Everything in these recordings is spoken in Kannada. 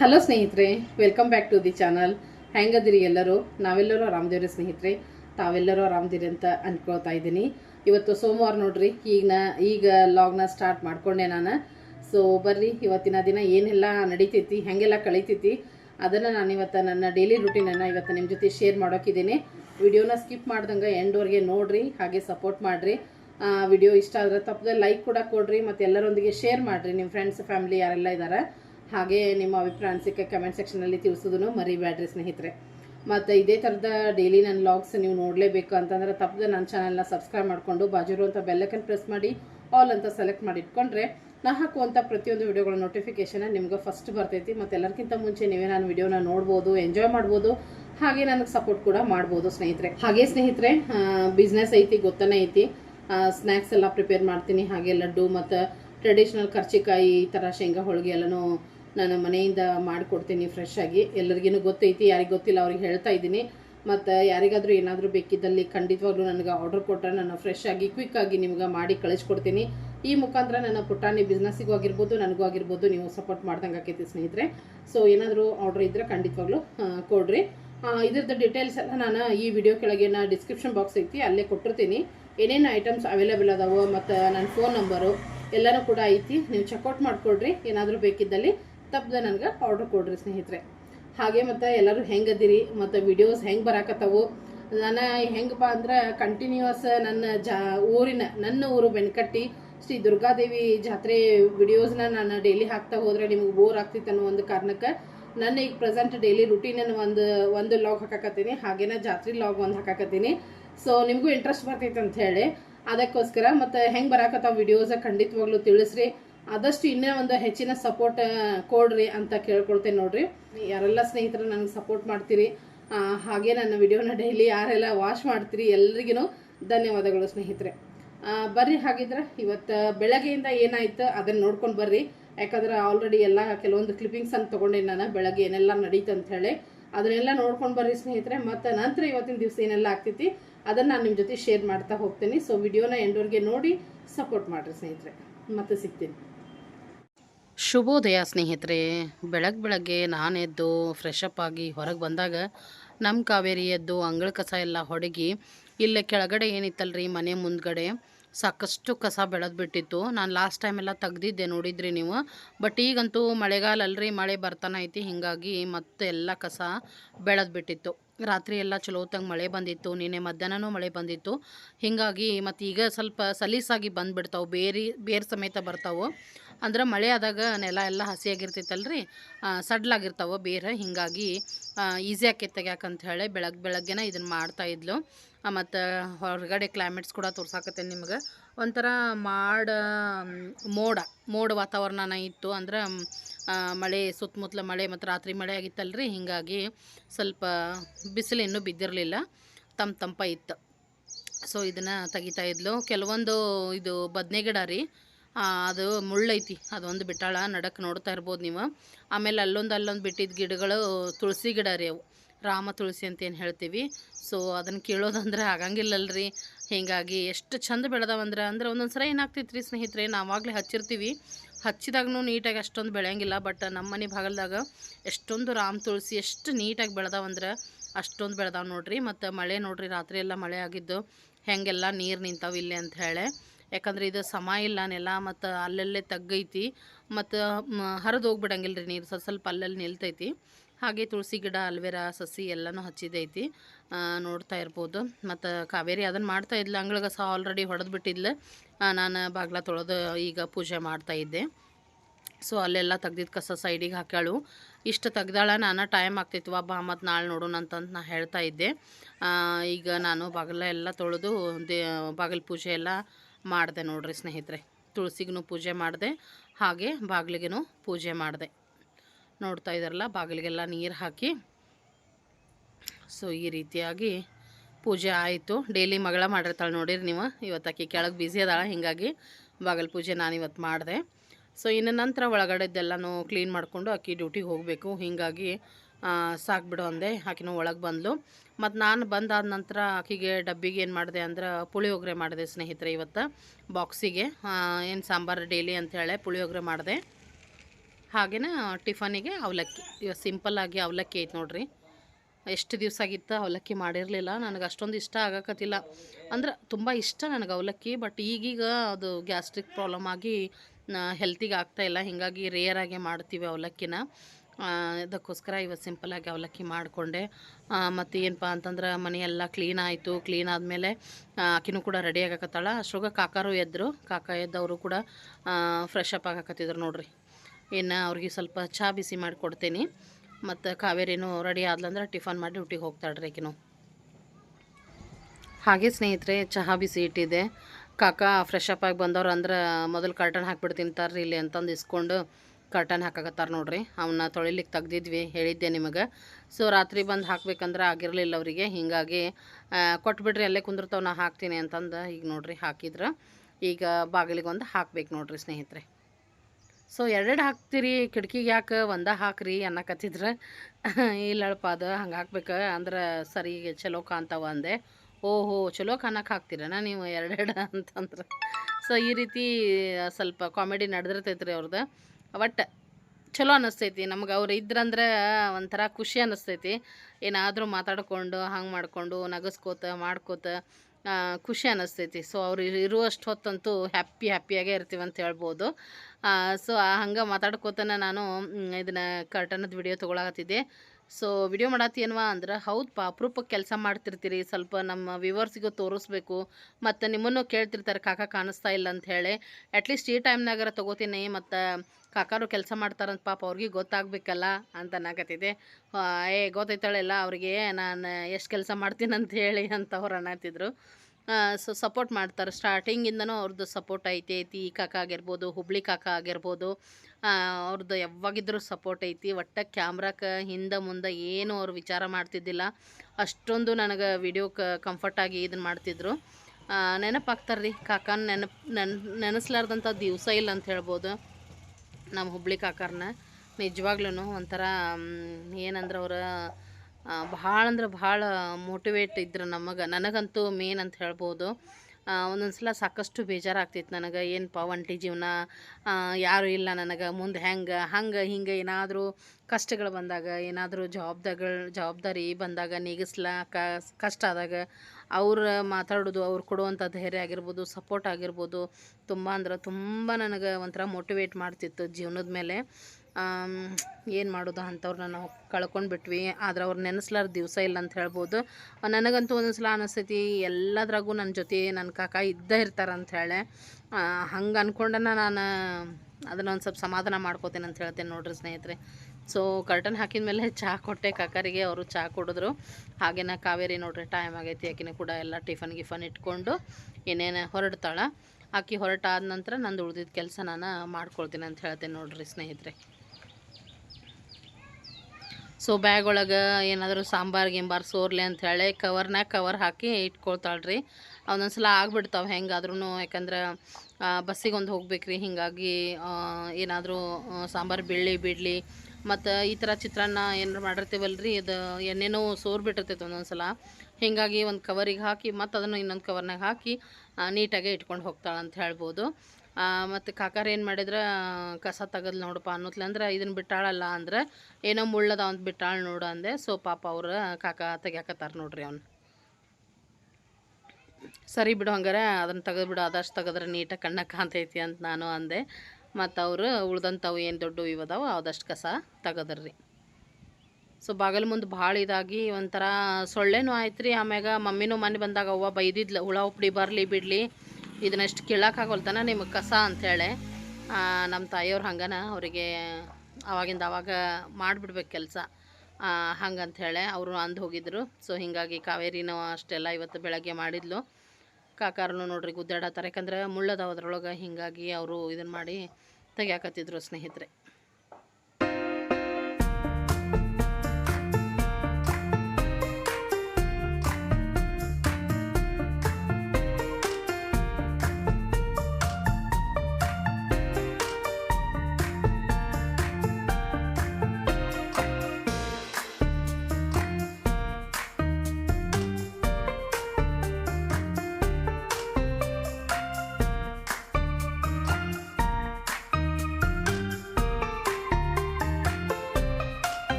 ಹಲೋ ಸ್ನೇಹಿತರೆ. Welcome back to the channel ಹೆಂಗದಿರಿ ಎಲ್ಲರೂ? ನಾವೆಲ್ಲರೂ ಆರಾಮದೇವ್ರಿ ಸ್ನೇಹಿತರೆ. ತಾವೆಲ್ಲರೂ ಆರಾಮದಿರಿ ಅಂತ ಅಂದ್ಕೊಳ್ತಾ ಇದ್ದೀನಿ. ಇವತ್ತು ಸೋಮವಾರ ನೋಡ್ರಿ ಈಗ ನಾ ಈಗ ಲಾಗ್ನ ಸ್ಟಾರ್ಟ್ ಮಾಡ್ಕೊಂಡೆ ನಾನು. ಸೊ ಬರ್ರಿ, ಇವತ್ತಿನ ದಿನ ಏನೆಲ್ಲ ನಡೀತೈತಿ, ಹೆಂಗೆಲ್ಲ ಕಳೀತೈತಿ, ಅದನ್ನು ನಾನು ಇವತ್ತು ನನ್ನ ಡೈಲಿ ರುಟೀನನ್ನು ಇವತ್ತು ನಿಮ್ಮ ಜೊತೆ ಶೇರ್ ಮಾಡೋಕ್ಕಿದ್ದೀನಿ ವಿಡಿಯೋನ ಸ್ಕಿಪ್ ಮಾಡ್ದಂಗೆ ಎಂಡ್ವರೆಗೆ ನೋಡಿರಿ, ಹಾಗೆ ಸಪೋರ್ಟ್ ಮಾಡಿರಿ. ವಿಡಿಯೋ ಇಷ್ಟ ಆದರೆ ತಪ್ಪದೆ ಲೈಕ್ ಕೂಡ ಕೊಡ್ರಿ ಮತ್ತು ಎಲ್ಲರೊಂದಿಗೆ ಶೇರ್ ಮಾಡಿರಿ. ನಿಮ್ಮ ಫ್ರೆಂಡ್ಸ್ ಫ್ಯಾಮಿಲಿ ಯಾರೆಲ್ಲ ಇದ್ದಾರೆ ಹಾಗೆ ನಿಮ್ಮ ಅಭಿಪ್ರಾಯ ಅನಿಸಿಕೆ ಕಮೆಂಟ್ ಸೆಕ್ಷನಲ್ಲಿ ತಿಳಿಸೋದನ್ನು ಮರಿಬೇಡ್ರಿ ಸ್ನೇಹಿತರೆ. ಮತ್ತು ಇದೇ ಥರದ ಡೈಲಿ ನನ್ನ ಲಾಗ್ಸ್ ನೀವು ನೋಡಲೇಬೇಕು ಅಂತಂದ್ರೆ ತಪ್ಪದೆ ನನ್ನ ಚಾನಲ್ನ ಸಬ್ಸ್ಕ್ರೈಬ್ ಮಾಡಿಕೊಂಡು ಬಾಜು ಇರುವಂಥ ಬೆಲ್ಲಕನ್ ಪ್ರೆಸ್ ಮಾಡಿ ಆಲ್ ಅಂತ ಸೆಲೆಕ್ಟ್ ಮಾಡಿ ಇಟ್ಕೊಂಡ್ರೆ ನಾ ಹಾಕುವಂಥ ಪ್ರತಿಯೊಂದು ವಿಡಿಯೋಗಳ ನೋಟಿಫಿಕೇಷನ್ ನಿಮ್ಗೆ ಫಸ್ಟ್ ಬರ್ತೈತಿ. ಮತ್ತು ಎಲ್ಲರಿಗಿಂತ ಮುಂಚೆ ನೀವೇ ನಾನು ವಿಡಿಯೋನ ನೋಡ್ಬೋದು ಎಂಜಾಯ್ ಮಾಡ್ಬೋದು, ಹಾಗೆ ನನಗೆ ಸಪೋರ್ಟ್ ಕೂಡ ಮಾಡ್ಬೋದು ಸ್ನೇಹಿತರೆ. ಹಾಗೆ ಸ್ನೇಹಿತರೆ ಬಿಸ್ನೆಸ್ ಐತಿ, ಗೊತ್ತನೇ ಐತಿ. ಸ್ನ್ಯಾಕ್ಸ್ ಎಲ್ಲ ಪ್ರಿಪೇರ್ ಮಾಡ್ತೀನಿ. ಹಾಗೆ ಲಡ್ಡು ಮತ್ತು ಟ್ರೆಡಿಷ್ನಲ್ ಕರ್ಚಿಕಾಯಿ, ಈ ಥರ ಶೇಂಗಾ ಹೋಳಿಗೆ ಎಲ್ಲನೂ ನಾನು ಮನೆಯಿಂದ ಮಾಡಿಕೊಡ್ತೀನಿ ಫ್ರೆಶ್ ಆಗಿ. ಎಲ್ಲರಿಗೂ ಗೊತ್ತೈತಿ, ಯಾರಿಗೆ ಗೊತ್ತಿಲ್ಲ ಅವ್ರಿಗೆ ಹೇಳ್ತಾ ಇದ್ದೀನಿ. ಮತ್ತು ಯಾರಿಗಾದರೂ ಏನಾದರೂ ಬೇಕಿದ್ದಲ್ಲಿ ಖಂಡಿತವಾಗ್ಲೂ ನನಗೆ ಆರ್ಡರ್ ಕೊಟ್ಟರೆ ನಾನು ಫ್ರೆಶ್ ಆಗಿ ಕ್ವಿಕ್ ಆಗಿ ನಿಮ್ಗೆ ಮಾಡಿ ಕಳಿಸ್ಕೊಡ್ತೀನಿ. ಈ ಮುಖಾಂತರ ನನ್ನ ಪುಟಾಣಿ ಬಿಸ್ನೆಸ್ಸಿಗೂ ಆಗಿರ್ಬೋದು, ನನಗೂ ಆಗಿರ್ಬೋದು, ನೀವು ಸಪೋರ್ಟ್ ಮಾಡ್ದಂಗೆ ಆಕೈತಿ ಸ್ನೇಹಿತರೆ. ಸೊ ಏನಾದರೂ ಆರ್ಡರ್ ಇದ್ದರೆ ಖಂಡಿತವಾಗ್ಲೂ ಕೊಡ್ರಿ. ಇದ್ರದ್ದು ಡೀಟೇಲ್ಸ್ ಎಲ್ಲ ನಾನು ಈ ವಿಡಿಯೋ ಕೆಳಗೆ ಡಿಸ್ಕ್ರಿಪ್ಷನ್ ಬಾಕ್ಸ್ ಐತಿ, ಅಲ್ಲೇ ಕೊಟ್ಟಿರ್ತೀನಿ. ಏನೇನು ಐಟಮ್ಸ್ ಅವೈಲೇಬಲ್ ಅದಾವೋ, ಮತ್ತು ನನ್ನ ಫೋನ್ ನಂಬರು ಎಲ್ಲನೂ ಕೂಡ ಐತಿ. ನೀವು ಚೆಕ್ಔಟ್ ಮಾಡಿಕೊಡ್ರಿ, ಏನಾದರೂ ಬೇಕಿದ್ದಲ್ಲಿ. ತಪ್ಪದೆ ನನಗೆ ಆರ್ಡರ್ ಕೊಡ್ರಿ ಸ್ನೇಹಿತರೆ. ಹಾಗೆ ಮತ್ತು ಎಲ್ಲರೂ ಹೆಂಗದಿರಿ ಮತ್ತು ವಿಡಿಯೋಸ್ ಹೆಂಗೆ ಬರಾಕತ್ತವು? ನಾನು ಹೆಂಗಪ್ಪ ಅಂದ್ರೆ ಕಂಟಿನ್ಯೂಸ್ ನನ್ನ ಜಾ, ಊರಿನ, ನನ್ನ ಊರು ಬೆನ್ಕಟ್ಟಿ ಶ್ರೀ ದುರ್ಗಾದೇವಿ ಜಾತ್ರೆ ವಿಡಿಯೋಸ್ನ ನಾನು ಡೈಲಿ ಹಾಕ್ತಾ ಹೋದರೆ ನಿಮ್ಗೆ ಬೋರ್ ಆಗ್ತಿತ್ತು ಅನ್ನೋ ಒಂದು ಕಾರಣಕ್ಕೆ ನನ್ನ ಈಗ ಪ್ರೆಸೆಂಟ್ ಡೈಲಿ ರುಟೀನನ್ನು ಒಂದು ಒಂದು ಲಾಗ್ ಹಾಕಾಕತ್ತೀನಿ. ಹಾಗೇನ ಜಾತ್ರೆ ಲಾಗ್ ಒಂದು ಹಾಕಾಕತ್ತೀನಿ. ಸೊ ನಿಮಗೂ ಇಂಟ್ರೆಸ್ಟ್ ಬರ್ತೈತೆ ಅಂತ ಹೇಳಿ. ಅದಕ್ಕೋಸ್ಕರ ಮತ್ತು ಹೆಂಗೆ ಬರಾಕತ್ತಾವ ವಿಡಿಯೋಸ ಖಂಡಿತವಾಗ್ಲೂ ತಿಳಿಸ್ರಿ. ಆದಷ್ಟು ಇನ್ನೇ ಒಂದು ಹೆಚ್ಚಿನ ಸಪೋರ್ಟ್ ಕೊಡ್ರಿ ಅಂತ ಕೇಳ್ಕೊಳ್ತೇನೆ ನೋಡ್ರಿ. ಯಾರೆಲ್ಲ ಸ್ನೇಹಿತರು ನನಗೆ ಸಪೋರ್ಟ್ ಮಾಡ್ತೀರಿ ಹಾಗೆ ನನ್ನ ವಿಡಿಯೋನ ಡೈಲಿ ಯಾರೆಲ್ಲ ವಾಶ್ ಮಾಡ್ತೀರಿ ಎಲ್ರಿಗೂ ಧನ್ಯವಾದಗಳು ಸ್ನೇಹಿತರೆ. ಬರ್ರಿ ಹಾಗಿದ್ರೆ ಇವತ್ತು ಬೆಳಗ್ಗೆಯಿಂದ ಏನಾಯ್ತು ಅದನ್ನು ನೋಡ್ಕೊಂಡು ಬರ್ರಿ. ಯಾಕಂದ್ರೆ ಆಲ್ರೆಡಿ ಎಲ್ಲ ಕೆಲವೊಂದು ಕ್ಲಿಪ್ಪಿಂಗ್ಸ್ ಅನ್ನು ತೊಗೊಂಡೆ ನಾನು, ಬೆಳಗ್ಗೆ ಏನೆಲ್ಲ ನಡೀತು ಅಂತ ಹೇಳಿ. ಅದನ್ನೆಲ್ಲ ನೋಡ್ಕೊಂಡು ಬರ್ರಿ ಸ್ನೇಹಿತರೆ. ಮತ್ತು ನಂತರ ಇವತ್ತಿನ ದಿವಸ ಏನೆಲ್ಲ ಆಗ್ತೈತಿ, ಅದನ್ನು ನಾನು ನಿಮ್ಮ ಜೊತೆ ಶೇರ್ ಮಾಡ್ತಾ ಹೋಗ್ತೀನಿ. ಸೊ ವಿಡಿಯೋನ ಎಂಡೋರ್ಗೆ ನೋಡಿ ಸಪೋರ್ಟ್ ಮಾಡಿರಿ ಸ್ನೇಹಿತರೆ. ಮತ್ತೆ ಸಿಗ್ತೀನಿ. ಶುಭೋದಯ ಸ್ನೇಹಿತರೆ ಬೆಳಗ್ಗೆ ಬೆಳಗ್ಗೆ ನಾನೆದ್ದು ಫ್ರೆಶ್ ಅಪ್ ಆಗಿ ಹೊರಗೆ ಬಂದಾಗ ನಮ್ಮ ಕಾವೇರಿ ಎದ್ದು ಅಂಗಳ ಕಸ ಎಲ್ಲ ಹೊಡಗಿ ಇಲ್ಲೇ ಕೆಳಗಡೆ ಏನಿತ್ತಲ್ರಿ ಮನೆ ಮುಂದ್ಗಡೆ ಸಾಕಷ್ಟು ಕಸ ಬೆಳೆದು ಬಿಟ್ಟಿತ್ತು. ನಾನು ಲಾಸ್ಟ್ ಟೈಮ್ ಎಲ್ಲ ತೆಗ್ದಿದ್ದೆ ನೋಡಿದ್ರಿ ನೀವು. ಬಟ್ ಈಗಂತೂ ಮಳೆಗಾಲ ಅಲ್ರಿ ಮಳೆ ಬರ್ತಾನೆ ಐತಿ, ಹೀಗಾಗಿ ಮತ್ತೆ ಎಲ್ಲ ಕಸ ಬೆಳೆದು ಬಿಟ್ಟಿತ್ತು. ರಾತ್ರಿ ಎಲ್ಲ ಚಲೋ ಹೊತ್ತಂಗೆ ಮಳೆ ಬಂದಿತ್ತು, ನಿನ್ನೆ ಮಧ್ಯಾಹ್ನನೂ ಮಳೆ ಬಂದಿತ್ತು. ಹೀಗಾಗಿ ಮತ್ತು ಈಗ ಸ್ವಲ್ಪ ಸಲೀಸಾಗಿ ಬಂದುಬಿಡ್ತಾವೆ, ಬೇರೆ ಬೇರೆ ಸಮೇತ ಬರ್ತಾವೆ. ಅಂದ್ರೆ ಮಳೆ ಆದಾಗ ನೆಲ ಎಲ್ಲ ಹಸಿಯಾಗಿರ್ತೈತಲ್ರಿ ಸಡ್ಲಾಗಿರ್ತಾವೆ ಬೇರೆ. ಹೀಗಾಗಿ ಈಸಿ ಆಕೈತೆ ತೆಗ್ಯಾಕಂತ ಹೇಳಿ ಬೆಳಗ್ಗೆ ಬೆಳಗ್ಗೆನ ಇದನ್ನು ಮಾಡ್ತಾ ಇದ್ಲು. ಮತ್ತು ಹೊರಗಡೆ ಕ್ಲೈಮೇಟ್ಸ್ ಕೂಡ ತೋರ್ಸಾಕತ್ತೆ ನಿಮ್ಗೆ. ಒಂಥರ ಮಾಡ ಮೋಡ ಮೋಡ ವಾತಾವರಣನ ಇತ್ತು. ಅಂದ್ರೆ ಮಳೆ, ಸುತ್ತಮುತ್ತಲ ಮಳೆ ಮತ್ತು ರಾತ್ರಿ ಮಳೆ ಆಗಿತ್ತಲ್ರಿ, ಹೀಗಾಗಿ ಸ್ವಲ್ಪ ಬಿಸಿಲು ಇನ್ನೂ ಬಿದ್ದಿರಲಿಲ್ಲ. ತಂಪು ತಂಪ ಇತ್ತು. ಸೊ ಇದನ್ನು ತೆಗಿತಾ ಇದ್ಲು. ಕೆಲವೊಂದು ಇದು ಬದನೆ ಗಿಡ ರೀ ಅದು ಮುಳ್ಳೈತಿ. ಅದೊಂದು ಬಿಟ್ಟಾಳ ನಡಕ್ಕೆ ನೋಡ್ತಾ ಇರ್ಬೋದು ನೀವು. ಆಮೇಲೆ ಅಲ್ಲೊಂದು ಅಲ್ಲೊಂದು ಬಿಟ್ಟಿದ್ದ ಗಿಡಗಳು ತುಳಸಿ ಗಿಡ ರೀ ಅವು. ರಾಮ ತುಳಸಿ ಅಂತ ಏನು ಹೇಳ್ತೀವಿ. ಸೊ ಅದನ್ನು ಕೇಳೋದಂದ್ರೆ ಆಗಂಗಿಲ್ಲಲ್ರಿ. ಹೀಗಾಗಿ ಎಷ್ಟು ಚಂದ ಬೆಳೆದವಂದ್ರೆ, ಅಂದ್ರೆ ಒಂದೊಂದು ಸಲ ಏನಾಗ್ತೈತೆ ರೀ ಸ್ನೇಹಿತರೆ, ನಾವಾಗಲೇ ಹಚ್ಚಿರ್ತೀವಿ. ಹಚ್ಚಿದಾಗೂ ನೀಟಾಗಿ ಅಷ್ಟೊಂದು ಬೆಳೆಯಂಗಿಲ್ಲ ಬಟ್ ನಮ್ಮ ಮನೆ ಭಾಗಲ್ದಾಗ ಎಷ್ಟೊಂದು ರಾಮ್ ತುಳಸಿ ಎಷ್ಟು ನೀಟಾಗಿ ಬೆಳೆದಾವಂದ್ರೆ ಅಷ್ಟೊಂದು ಬೆಳೆದಾವ ನೋಡ್ರಿ. ಮತ್ತು ಮಳೆ ನೋಡ್ರಿ, ರಾತ್ರಿ ಎಲ್ಲ ಮಳೆ ಆಗಿದ್ದು ಹೆಂಗೆಲ್ಲ ನೀರು ನಿಂತಾವ ಇಲ್ಲಿ ಅಂತ ಹೇಳಿ. ಯಾಕಂದ್ರೆ ಇದು ಸಮ ಇಲ್ಲ ನೆಲ, ಮತ್ತು ಅಲ್ಲಲ್ಲೇ ತಗ್ಗೈತಿ. ಮತ್ತು ಹರಿದು ಹೋಗ್ಬಿಡಂಗಿಲ್ಲ ರೀ ನೀರು, ಸ್ವಲ್ಪ ಸ್ವಲ್ಪ ಅಲ್ಲಲ್ಲಿ ನಿಲ್ತೈತಿ. ಹಾಗೆ ತುಳಸಿ ಗಿಡ, ಅಲ್ವೆರಾ, ಸಸಿ ಎಲ್ಲನೂ ಹಚ್ಚಿದೈತಿ. ನೋಡ್ತಾ ಇರ್ಬೋದು. ಮತ್ತು ಕಾವೇರಿ ಅದನ್ನು ಮಾಡ್ತಾ ಇದ್ಲು. ಅಂಗಳಗ ಸಹ ಆಲ್ರೆಡಿ ಹೊಡೆದು ಬಿಟ್ಟಿದ್ಲು. ನಾನು ಬಾಗ್ಲ ತೊಳೆದು ಈಗ ಪೂಜೆ ಮಾಡ್ತಾ ಇದ್ದೆ. ಸೊ ಅಲ್ಲೆಲ್ಲ ತೆಗ್ದಿದ್ದು ಕಸ ಸೈಡಿಗೆ ಹಾಕ್ಯಾಳು. ಇಷ್ಟು ತೆಗ್ದಾಳ, ನಾನು ಟೈಮ್ ಆಗ್ತಿತ್ತು. ಹಬ್ಬ ಮತ್ತು ನಾಳೆ ನೋಡೋಣ ಅಂತಂದು ನಾ ಹೇಳ್ತಾ ಇದ್ದೆ. ಈಗ ನಾನು ಬಾಗಿಲ ಎಲ್ಲ ತೊಳೆದು ದೇ, ಬಾಗಿಲು ಪೂಜೆ ಎಲ್ಲ ಮಾಡಿದೆ ನೋಡ್ರಿ ಸ್ನೇಹಿತರೆ. ತುಳಸಿಗೂ ಪೂಜೆ ಮಾಡಿದೆ. ಹಾಗೆ ಬಾಗಿಲಿಗೂ ಪೂಜೆ ಮಾಡಿದೆ. ನೋಡ್ತಾ ಇದ್ದಾರಲ್ಲ, ಬಾಗಿಲಿಗೆಲ್ಲ ನೀರು ಹಾಕಿ. ಸೊ ಈ ರೀತಿಯಾಗಿ ಪೂಜೆ ಆಯಿತು. ಡೈಲಿ ಮಗಳ ಮಾಡಿರ್ತಾಳೆ ನೋಡಿರಿ ನೀವು. ಇವತ್ತು ಆಕೆ ಕೆಳಗೆ ಬ್ಯುಸಿ ಅದಾಳ, ಹೀಗಾಗಿ ಬಾಗಲ್ ಪೂಜೆ ನಾನು ಇವತ್ತು ಮಾಡಿದೆ. ಸೊ ಇನ್ನು ನಂತರ ಒಳಗಡೆದ್ದೆಲ್ಲನೂ ಕ್ಲೀನ್ ಮಾಡಿಕೊಂಡು ಆಕೆ ಡ್ಯೂಟಿಗೆ ಹೋಗಬೇಕು. ಹೀಗಾಗಿ ಸಾಕ್ಬಿಡು ಅಂದೆ. ಆಕಿನೂ ಒಳಗೆ ಬಂದಳು ಮತ್ತು ನಾನು ಬಂದಾದ ನಂತರ ಆಕಿಗೆ ಡಬ್ಬಿಗೆ ಏನು ಮಾಡಿದೆ ಅಂದ್ರೆ ಪುಳಿಯೋಗರೆ ಮಾಡಿದೆ ಸ್ನೇಹಿತರೆ ಇವತ್ತು ಬಾಕ್ಸಿಗೆ ಏನು ಸಾಂಬಾರು ಡೈಲಿ ಅಂಥೇಳಿ ಪುಳಿಯೋಗರೆ ಮಾಡಿದೆ. ಹಾಗೆಯೇ ಟಿಫನಿಗೆ ಅವಲಕ್ಕಿ. ಇವತ್ತು ಸಿಂಪಲ್ಲಾಗಿ ಅವಲಕ್ಕಿ ಐತೆ ನೋಡ್ರಿ. ಎಷ್ಟು ದಿವಸ ಆಗಿತ್ತು ಅವಲಕ್ಕಿ ಮಾಡಿರಲಿಲ್ಲ. ನನಗೆ ಅಷ್ಟೊಂದು ಇಷ್ಟ ಆಗಕತ್ತಿಲ್ಲ. ಅಂದ್ರೆ ತುಂಬ ಇಷ್ಟ ನನಗೆ ಅವಲಕ್ಕಿ ಬಟ್ ಈಗೀಗ ಅದು ಗ್ಯಾಸ್ಟ್ರಿಕ್ ಪ್ರಾಬ್ಲಮ್ ಆಗಿ ಹೆಲ್ತಿಗೆ ಆಗ್ತಾಯಿಲ್ಲ ಹೀಗಾಗಿ ರೇಯರಾಗೆ ಮಾಡ್ತೀವಿ ಅವಲಕ್ಕಿನ. ಅದಕ್ಕೋಸ್ಕರ ಇವತ್ತು ಸಿಂಪಲಾಗಿ ಅವಲಕ್ಕಿ ಮಾಡಿಕೊಂಡೆ. ಮತ್ತು ಏನಪ್ಪ ಅಂತಂದ್ರೆ ಮನೆಯೆಲ್ಲ ಕ್ಲೀನ್ ಆಯಿತು. ಕ್ಲೀನ್ ಆದಮೇಲೆ ಆಕಿನೂ ಕೂಡ ರೆಡಿ ಆಗಕತ್ತಾಳ. ಅಷ್ಟ್ರಾಗ ಕಾಕಾರು ಎದ್ದರು ಕಾಕ ಎದ್ದವರು ಕೂಡ ಫ್ರೆಶ್ ಅಪ್ ಆಗಕತ್ತಿದ್ರು ನೋಡ್ರಿ. ಇನ್ನು ಅವ್ರಿಗೆ ಸ್ವಲ್ಪ ಚಹಾ ಬಿಸಿ ಮಾಡಿಕೊಡ್ತೀನಿ. ಮತ್ತು ಕಾವೇರಿನೂ ರೆಡಿ ಆದ್ಲಂದ್ರೆ ಟಿಫನ್ ಮಾಡಿ ಡ್ಯೂಟಿಗೆ ಹೋಗ್ತಾಳ್ರಿ ಆಕಿನೂ ಹಾಗೆ ಸ್ನೇಹಿತರೆ, ಚಹಾ ಬಿಸಿ ಇಟ್ಟಿದ್ದೆ. ಕಾಕ ಫ್ರೆಶ್ ಅಪ್ ಆಗಿ ಬಂದವ್ರು ಅಂದ್ರೆ ಮೊದಲು ಕರ್ಟನ್ ಹಾಕಿಬಿಟ್ಟು ರೀ ಇಲ್ಲಿ ಅಂತಂದು ಇಸ್ಕೊಂಡು ಕರ್ಟನ್ ಹಾಕಕತ್ತಾರೆ ನೋಡ್ರಿ. ಅವನ್ನ ತೊಳಿಲಿಕ್ಕೆ ತೆಗ್ದಿದ್ವಿ, ಹೇಳಿದ್ದೆ ನಿಮಗೆ. ಸೊ ರಾತ್ರಿ ಬಂದು ಹಾಕ್ಬೇಕಂದ್ರೆ ಆಗಿರಲಿಲ್ಲ ಅವರಿಗೆ. ಹೀಗಾಗಿ ಕೊಟ್ಬಿಡ್ರಿ ಅಲ್ಲೇ ಕುಂದಿರ್ತಾವ ನಾ ಹಾಕ್ತೀನಿ ಅಂತಂದು ಈಗ ನೋಡ್ರಿ ಹಾಕಿದ್ರೆ. ಈಗ ಬಾಗಿಲಿಗೆ ಒಂದು ಹಾಕ್ಬೇಕು ನೋಡ್ರಿ ಸ್ನೇಹಿತರೆ. ಸೊ ಎರಡೆರಡು ಹಾಕ್ತೀರಿ, ಕಿಟಕಿಗೆ ಯಾಕೆ ಒಂದ ಹಾಕ್ರಿ ಅನ್ನಕತ್ತಿದ್ರೆ. ಇಲ್ಲಪ್ಪ ಅದು ಹಂಗೆ ಹಾಕ್ಬೇಕು, ಅಂದ್ರೆ ಸರಿ ಚಲೋ ಕಾಣ್ತಾವ ಅಂದೆ. ಓಹೋ, ಚಲೋ ಕಾಣಕ್ಕೆ ಹಾಕ್ತೀರನ ನೀವು ಎರಡೆರಡು ಅಂತಂದ್ರೆ. ಸೊ ಈ ರೀತಿ ಸ್ವಲ್ಪ ಕಾಮಿಡಿ ನಡೆದಿರ್ತೈತ್ರಿ ಅವ್ರದ್ದು ಒಟ್ಟು ಚಲೋ ಅನ್ನಿಸ್ತೈತಿ ನಮ್ಗೆ ಅವ್ರು ಇದ್ರಂದ್ರೆ ಒಂಥರ ಖುಷಿ ಅನ್ನಿಸ್ತೈತಿ ಏನಾದರೂ ಮಾತಾಡ್ಕೊಂಡು, ಹಂಗೆ ಮಾಡ್ಕೊಂಡು, ನಗಸ್ಕೋತ, ಮಾಡ್ಕೋತ ಖುಷಿ ಅನ್ನಿಸ್ತೈತಿ ಸೊ ಅವ್ರು ಇರುವಷ್ಟು ಹೊತ್ತಂತೂ ಹ್ಯಾಪಿ ಹ್ಯಾಪಿಯಾಗೇ ಇರ್ತೀವಿ ಅಂತ ಹೇಳ್ಬೋದು. ಸೊ ಹಂಗೆ ಮಾತಾಡ್ಕೋತನ ನಾನು ಇದನ್ನು ಕರ್ಟನದ ವಿಡಿಯೋ ತೊಗೊಳಕತ್ತಿದ್ದೆ. ಸೊ ವಿಡಿಯೋ ಮಾಡತ್ತೀನ್ವಾ ಅಂದ್ರೆ ಹೌದಪ್ಪ ಅಪರೂಪಕ್ಕೆ ಕೆಲಸ ಮಾಡ್ತಿರ್ತೀರಿ, ಸ್ವಲ್ಪ ನಮ್ಮ ವ್ಯೂವರ್ಸಿಗೂ ತೋರಿಸ್ಬೇಕು, ಮತ್ತು ನಿಮ್ಮನ್ನು ಕೇಳ್ತಿರ್ತಾರೆ, ಕಾಕ ಕಾಣಿಸ್ತಾ ಇಲ್ಲ ಅಂತ ಹೇಳಿ. ಅಟ್ಲೀಸ್ಟ್ ಈ ಟೈಮ್ನಾಗಾರ ತೊಗೋತೀನಿ, ಮತ್ತು ಕಾಕಾರು ಕೆಲಸ ಮಾಡ್ತಾರಂತ ಪಾಪ ಅವ್ರಿಗೆ ಗೊತ್ತಾಗಬೇಕಲ್ಲ ಅಂತ ಅನ್ನಕತ್ತಿದೆ ಏ, ಗೊತ್ತೈತಾಳೆಲ್ಲ, ಅವ್ರಿಗೆ ನಾನು ಎಷ್ಟು ಕೆಲಸ ಮಾಡ್ತೀನಿ ಅಂತ ಹೇಳಿ ಅಂತ ಅವ್ರು ಅನ್ನತ್ತಿದ್ರು ಸೊ ಸಪೋರ್ಟ್ ಮಾಡ್ತಾರೆ. ಸ್ಟಾರ್ಟಿಂಗಿಂದನೂ ಅವ್ರದ್ದು ಸಪೋರ್ಟ್ ಐತಿ ಐತಿ, ಈ ಕಾಕ ಆಗಿರ್ಬೋದು, ಹುಬ್ಳಿ ಕಾಕ ಆಗಿರ್ಬೋದು ಅವ್ರದ್ದು ಯಾವಾಗಿದ್ರೂ ಸಪೋರ್ಟ್ ಐತಿ. ಒಟ್ಟು ಕ್ಯಾಮ್ರಾಕ ಹಿಂದೆ ಮುಂದೆ ಏನು ಅವ್ರು ವಿಚಾರ ಮಾಡ್ತಿದ್ದಿಲ್ಲ. ಅಷ್ಟೊಂದು ನನಗೆ ವಿಡಿಯೋ ಕಂಫರ್ಟಾಗಿ ಇದನ್ನು ಮಾಡ್ತಿದ್ರು. ನೆನಪಾಗ್ತಾರೆ ರೀ ಕಾಕನ ನೆನಪು, ನೆನ್ ನೆನೆಸ್ಲಾರ್ದಂಥ ದಿವಸ ಇಲ್ಲ ಅಂತ ಹೇಳ್ಬೋದು. ನಮ್ಮ ಹುಬ್ಳಿ ಕಾಕರನ್ನ ನಿಜವಾಗ್ಲೂ ಒಂಥರ ಏನಂದ್ರೆ ಅವ್ರ ಭಾಳ ಅಂದ್ರೆ ಭಾಳ ಮೋಟಿವೇಟ್ ಇದ್ರು ನಮಗೆ. ನನಗಂತೂ ಮೇನ್ ಅಂತ ಹೇಳ್ಬೋದು. ಒಂದೊಂದು ಸಲ ಸಾಕಷ್ಟು ಬೇಜಾರಾಗ್ತಿತ್ತು ನನಗೆ. ಏನು ಒಂಟಿ ಜೀವನ? ಯಾರೂ ಇಲ್ಲ ನನಗೆ. ಮುಂದೆ ಹೆಂಗೆ? ಹಂಗೆ, ಹಿಂಗೆ ಏನಾದರೂ ಕಷ್ಟಗಳು ಬಂದಾಗ, ಏನಾದರೂ ಜವಾಬ್ದಾರಿಗಳು, ಜವಾಬ್ದಾರಿ ಬಂದಾಗ ನೀಗಿಸ್ಲಾಕ ಕಷ್ಟ ಆದಾಗ ಅವ್ರು ಮಾತಾಡೋದು, ಅವ್ರು ಕೊಡುವಂಥ ಧೈರ್ಯ ಆಗಿರ್ಬೋದು ಸಪೋರ್ಟ್ ಆಗಿರ್ಬೋದು, ತುಂಬ ಅಂದ್ರೆ ತುಂಬ ನನಗೆ ಒಂಥರ ಮೋಟಿವೇಟ್ ಮಾಡ್ತಿತ್ತು ಜೀವನದ ಮೇಲೆ. ಏನು ಮಾಡೋದು ಅಂಥವ್ರನ್ನ ನಾವು ಕಳ್ಕೊಂಡು ಬಿಟ್ವಿ ಆದ್ರೆ ಅವ್ರು ನೆನೆಸ್ಲಾರ ದಿವಸ ಇಲ್ಲ ಅಂತ ಹೇಳ್ಬೋದು. ನನಗಂತೂ ಒಂದೊಂದು ಸಲ ಅನಿಸ್ತೈತಿ, ಎಲ್ಲದ್ರಾಗೂ ನನ್ನ ಜೊತೆ ನನ್ನ ಕಾಕ ಇದ್ದೇ ಇರ್ತಾರೆ ಅಂತ ಹಂಗೆ ಅಂದ್ಕೊಂಡನ ನಾನು ಅದನ್ನ ಒಂದು ಸ್ವಲ್ಪ ಸಮಾಧಾನ ಮಾಡ್ಕೋತೀನಿ ಅಂತ ಹೇಳ್ತೇನೆ ನೋಡ್ರಿ ಸ್ನೇಹಿತರೆ. ಸೊ ಕರ್ಟನ್ ಹಾಕಿದ ಮೇಲೆ ಚಹಾ ಕೊಟ್ಟೆ ಕಾಕರಿಗೆ, ಅವರು ಚಹಾ ಕುಡಿದ್ರು. ಹಾಗೇನ ಕಾವೇರಿ ನೋಡ್ರಿ ಟೈಮ್ ಆಗೈತಿ ಆಕಿನ ಕೂಡ ಎಲ್ಲ ಟಿಫನ್ ಗಿಫನ್ ಇಟ್ಕೊಂಡು ಏನೇನು ಹೊರಡ್ತಾಳೆ. ಆಕಿ ಹೊರಟಾದ ನಂತರ ನಂದು ಉಳಿದಿದ್ದ ಕೆಲಸ ನಾನು ಮಾಡ್ಕೊಳ್ತೀನಿ ಅಂತ ಹೇಳ್ತೇನೆ ನೋಡ್ರಿ ಸ್ನೇಹಿತರೆ. ಸೊ ಬ್ಯಾಗ್ ಒಳಗೆ ಏನಾದರೂ ಸಾಂಬಾರು, ಗಿಂಬಾರು ಸೋರ್ಲಿ ಅಂತ ಹೇಳಿ ಕವರ್ನಾಗ ಕವರ್ ಹಾಕಿ ಇಟ್ಕೊಳ್ತಾಳ್ರಿ. ಒಂದೊಂದು ಸಲ ಆಗ್ಬಿಡ್ತಾವೆ ಹೆಂಗಾದ್ರೂ ಯಾಕಂದ್ರೆ ಬಸ್ಸಿಗೆ ಒಂದು ಹೋಗ್ಬೇಕ್ರಿ, ಹೀಗಾಗಿ ಏನಾದರೂ ಸಾಂಬಾರು ಬೀಳಲಿ ಬಿಡಲಿ, ಮತ್ತು ಈ ಥರ ಚಿತ್ರಾನ್ನ ಏನಾರು ಮಾಡಿರ್ತೀವಲ್ರಿ ಅದು ಎಣ್ಣೆನೂ ಸೋರ್ ಬಿಟ್ಟಿರ್ತೈತೆ ಒಂದೊಂದು ಸಲ ಹೀಗಾಗಿ ಒಂದು ಕವರಿಗೆ ಹಾಕಿ ಮತ್ತು ಅದನ್ನು ಇನ್ನೊಂದು ಕವರ್ನಾಗ ಹಾಕಿ ನೀಟಾಗೆ ಇಟ್ಕೊಂಡು ಹೋಗ್ತಾಳೆ ಅಂತ ಹೇಳ್ಬೋದು. ಮತ್ತು ಕಾಕಾರ ಏನು ಮಾಡಿದ್ರೆ, ಕಸ ತೆಗೆದು ನೋಡಪ್ಪ ಅನ್ನೋತ್ಲೆ ಅಂದ್ರೆ ಇದನ್ನು ಬಿಟ್ಟಾಳಲ್ಲ ಅಂದ್ರೆ, ಏನೋ ಮುಳ್ಳದ ಅಂತ ಬಿಟ್ಟಾಳು ನೋಡು ಅಂದೆ. ಸೊ ಪಾಪ ಅವ್ರು ಕಾಕ ತೆಗ್ಯಾಕತ್ತಾರ ನೋಡ್ರಿ ಅವ್ನು. ಸರಿ ಬಿಡು ಹಂಗಾರೆ ಅದನ್ನು ತೆಗೆದ್ಬಿಡು ಆದಷ್ಟು ತೆಗೆದ್ರೆ ನೀಟಾಗಿ ಕಣ್ಣ ಕಾಣ್ತೈತಿ ಅಂತ ನಾನು ಅಂದೆ. ಮತ್ತು ಅವರು ಉಳ್ದಂಥವು ಏನು ದೊಡ್ಡ ಇವದಾವ ಆದಷ್ಟು ಕಸ ತೆಗೆದ್ರಿ. ಸೊ ಬಾಗಲ್ ಮುಂದೆ ಭಾಳ ಇದಾಗಿ ಒಂಥರ ಸೊಳ್ಳೆನೂ ಆಯ್ತು ರೀ ಆಮ್ಯಾಗ. ಮಮ್ಮಿನೂ ಮನೆ ಬಂದಾಗ ಅವ್ವ ಬೈದಿದ್ಲು, ಹುಳ ಉಪ್ಡಿ ಬರಲಿ ಬಿಡಲಿ ಇದನ್ನಷ್ಟು ಕೀಳಕ್ಕಾಗಲ್ತಾನ ನಿಮಗೆ ಕಸ ಅಂಥೇಳಿ. ನಮ್ಮ ತಾಯಿಯವ್ರು ಹಂಗನ ಅವರಿಗೆ ಆವಾಗಿಂದ ಆವಾಗ ಮಾಡಿಬಿಡ್ಬೇಕು ಕೆಲಸ. ಹಂಗಂಥೇಳಿ ಅವರು ಅಂದು ಹೋಗಿದ್ರು. ಸೊ, ಹೀಗಾಗಿ ಕಾವೇರಿನೂ ಅಷ್ಟೆಲ್ಲ ಇವತ್ತು ಬೆಳಗ್ಗೆ ಮಾಡಿದ್ಲು. ಕಾಕಾರನು ನೋಡ್ರಿ ಗುದ್ದಾಡತ್ತಾರೆ ಯಾಕಂದ್ರೆ ಮುಳ್ಳದಾವ ಅದ್ರೊಳಗೆ ಹೀಗಾಗಿ ಅವರು ಇದನ್ನು ಮಾಡಿ ತೆಗಿಯಾಕತ್ತಿದ್ರು ಸ್ನೇಹಿತರೆ.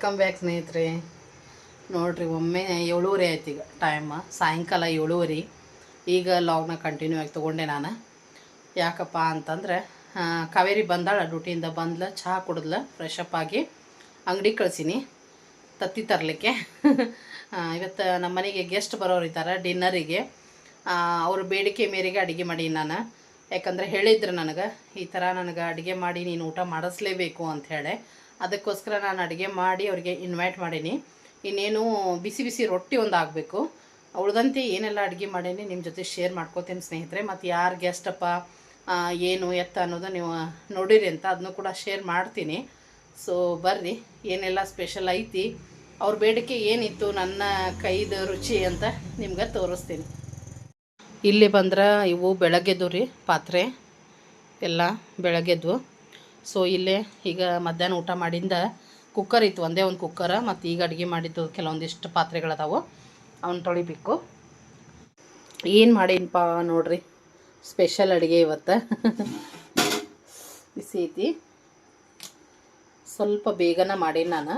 ವೆಲ್ಕಮ್ ಬ್ಯಾಕ್ ಸ್ನೇಹಿತರೆ. ನೋಡ್ರಿ, ಒಮ್ಮೆ ಏಳುವರೆ ಆಯ್ತು ಈಗ ಟೈಮ್ ಸಾಯಂಕಾಲ ಏಳುವರೆ. ಈಗ ಲಾಗ್ನ ಕಂಟಿನ್ಯೂ ಆಗಿ ತೊಗೊಂಡೆ ನಾನು. ಯಾಕಪ್ಪ ಅಂತಂದ್ರೆ ಕಾವೇರಿ ಬಂದಾಳ, ಡ್ಯೂಟಿಯಿಂದ ಬಂದ್ಲ, ಚಹಾ ಕುಡಿದ್ಲ ಫ್ರೆಶ್ ಅಪ್ ಆಗಿ ಅಂಗಡಿ ಕಳಿಸೀನಿ. ತತ್ತಿ ತರಲಿಕ್ಕೆ. ಇವತ್ತು ನಮ್ಮ ಮನೆಗೆ ಗೆಸ್ಟ್ ಬರೋರು ಇದ್ದಾರೆ ಡಿನ್ನರಿಗೆ ಅವ್ರ ಬೇಡಿಕೆ ಮೇರೆಗೆ ಅಡುಗೆ ಮಾಡಿ ನಾನು. ಯಾಕಂದರೆ ಹೇಳಿದ್ರು ನನಗೆ, ಈ ಥರ ನನಗೆ ಅಡುಗೆ ಮಾಡಿ ನೀನು ಊಟ ಮಾಡಿಸ್ಲೇಬೇಕು ಅಂತ ಹೇಳಿ. ಅದಕ್ಕೋಸ್ಕರ ನಾನು ಅಡುಗೆ ಮಾಡಿ ಅವ್ರಿಗೆ ಇನ್ವೈಟ್ ಮಾಡೀನಿ. ಇನ್ನೇನು ಬಿಸಿ ಬಿಸಿ ರೊಟ್ಟಿ ಒಂದು ಆಗಬೇಕು. ಉಳ್ದಂತೆ ಏನೆಲ್ಲ ಅಡುಗೆ ಮಾಡೀನಿ ನಿಮ್ಮ ಜೊತೆ ಶೇರ್ ಮಾಡ್ಕೋತೀನಿ ಸ್ನೇಹಿತರೆ. ಮತ್ತು ಯಾರು ಗೆಸ್ಟಪ್ಪ ಏನು, ಎತ್ತ ಅನ್ನೋದು ನೀವು ನೋಡಿರಿ ಅಂತ ಅದನ್ನು ಕೂಡ ಶೇರ್ ಮಾಡ್ತೀನಿ. ಸೊ ಬರ್ರಿ. ಏನೆಲ್ಲ ಸ್ಪೆಷಲ್ ಐತಿ. ಅವ್ರ ಬೇಡಿಕೆ ಏನಿತ್ತು ನನ್ನ ಕೈದ ರುಚಿ ಅಂತ ನಿಮ್ಗೆ ತೋರಿಸ್ತೀನಿ. ಇಲ್ಲಿ ಬಂದ್ರೆ ಇವು ಬೆಳಗ್ಗೆದ್ದು ರೀ ಪಾತ್ರೆ. ಎಲ್ಲ ಬೆಳಗ್ಗೆದ್ವು ಸೊ ಇಲ್ಲೇ ಈಗ ಮಧ್ಯಾಹ್ನ ಊಟ ಮಾಡಿಂದ ಕುಕ್ಕರ್ ಇತ್ತು, ಒಂದೇ ಒಂದು ಕುಕ್ಕರ ಮತ್ತು ಈಗ ಅಡುಗೆ ಮಾಡಿದ್ದು ಕೆಲವೊಂದಿಷ್ಟು ಪಾತ್ರೆಗಳದಾವು ಅವನ್ನ ತೊಳಿಬೇಕು. ಏನು ಮಾಡಿನಪ್ಪ ನೋಡ್ರಿ ಸ್ಪೆಷಲ್ ಅಡುಗೆ ಇವತ್ತು. ಬಿಸಿ ಐತಿ. ಸ್ವಲ್ಪ ಬೇಗನ ಮಾಡೀನಿ ನಾನು.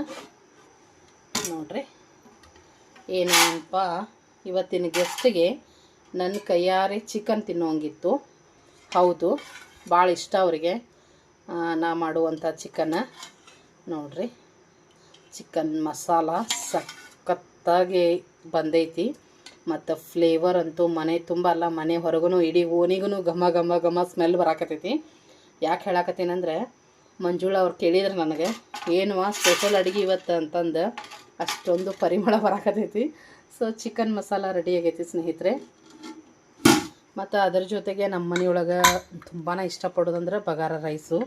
ನೋಡ್ರಿ. ಏನಪ್ಪ ಇವತ್ತಿನ ಗೆಸ್ಟಿಗೆ ನನ್ನ ಕೈಯಾರೆ ಚಿಕನ್ ತಿನ್ನೋಂಗಿತ್ತು. ಹೌದು ಭಾಳ ಇಷ್ಟ ಅವರಿಗೆ. ನಾ ಮಾಡುವಂಥ ಚಿಕನ್ನ ನೋಡ್ರಿ. ಚಿಕನ್ ಮಸಾಲ ಸಖತ್ತಾಗಿ ಬಂದೈತಿ. ಮತ್ತು ಫ್ಲೇವರ್ ಅಂತೂ ಮನೆ ತುಂಬ ಅಲ್ಲ, ಮನೆ ಹೊರಗೂ ಇಡೀ ಓನಿಗೂ ಘಮ ಘಮ ಘಮ ಸ್ಮೆಲ್ ಬರಾಕತ್ತೈತಿ. ಯಾಕೆ ಹೇಳಾಕತ್ತೀನಂದ್ರೆ, ಮಂಜುಳ ಅವ್ರು ಕೇಳಿದ್ರು ನನಗೆ ಏನುವ ಸ್ಪೆಷಲ್ ಅಡುಗೆ ಇವತ್ತು ಅಂತಂದು ಅಷ್ಟೊಂದು ಪರಿಮಳ ಬರಾಕತ್ತೈತಿ. ಸೊ ಚಿಕನ್ ಮಸಾಲ ರೆಡಿ ಆಗೈತಿ ಸ್ನೇಹಿತರೆ. ಮತ್ತು ಅದರ ಜೊತೆಗೆ ನಮ್ಮ ಮನೆಯೊಳಗೆ ತುಂಬಾ ಇಷ್ಟಪಡೋದಂದ್ರೆ ಬಗಾರ ರೈಸು